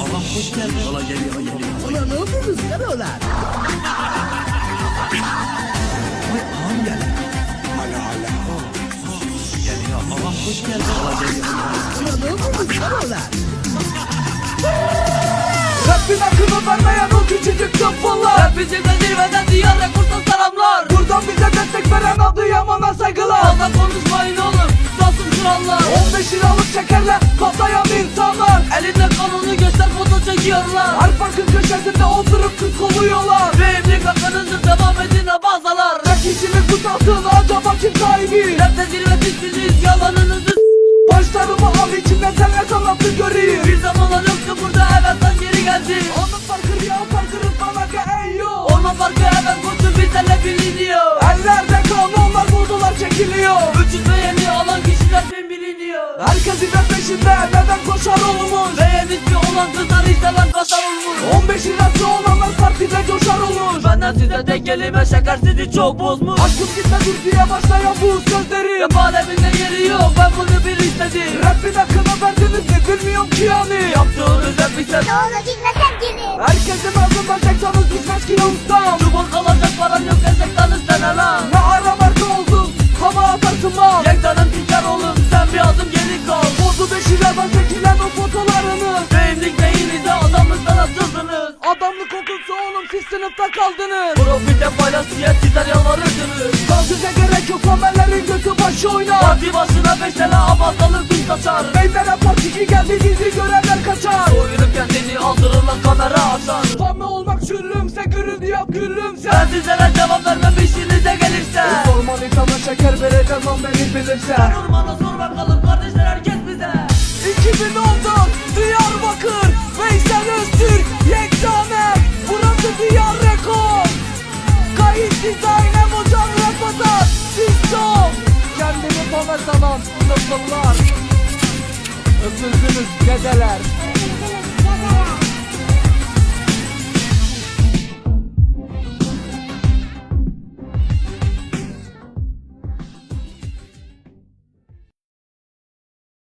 Allah hoş geldin. Valla geliyor geliyor. Ulan ne yapıyorsunuz karolar? Ay ağam geldi. Hala hala. Geliyor. Allah hoş geldin. Valla geliyor. Ulan ne yapıyorsunuz karolar? Rabbin akıllı vermeyen o küçücük tıfıllar Hepinize zirveden diyara kurtan selamlar Buradan bize destek veren Adıyaman'a saygılar Fazla konuşmayın oğlum Sussun krallar 15 liralık şekerle Her parkın köşesinde oturup kız kovuyorlar. Benimlik hakkınızı devam edin abazalar. Tek kişinin kutasın acaba kim sahibi? Rapte zirve sizsiniz yalanınızı Başlarımı al içinde sen ne sanatı göreyim. Bir zamanlar yoktu burada evet lan geri geldi Anlık farkı ya farkı bana ki ey yo. Orman farkı evet koçum bizlerle biliniyor Ellerde kanunlar buldular çekiliyor. Ucuz ve yeni alan kişiler bin biliniyor Herkesin de peşinde neden koşar olmuş? Beğenisi olan kızlar işte lan kasar olmuş 15 lirası olanlar partide coşar olmuş. Benden size tek kelime şeker sizi çok bozmuş. Aşkım gitme dur diye başlayan bu sözleri. Rap aleminde yeri yok ben bunu bir istedim. Rap'in hakkını verdiniz mi bilmiyorum ki yani. Yaptığınız rap ise Ne olur gitmesem gelin. Herkesin ağzından çekseniz düşmez ki ustam Çubuk kaldınız Profite paylaşıya sizler yalvarırsınız Sansüze gerek yok haberlerin götü başı oynar. Parti başına beş tane abazalık biz kaçar. Beylere partiki geldi gizli görenler kaçar. Soyunup kendini aldırırlar kamera açar. Utanma olmak çürümse gürültü yap gülümse. Ben sizlere cevap vermem işinize gelirse. Sorman insana şeker vereceğim lan beni bilirse. Ormana sor bakalım kardeşler herkes bize. 2010'dan Tıfıllar Öpüldünüz dedeler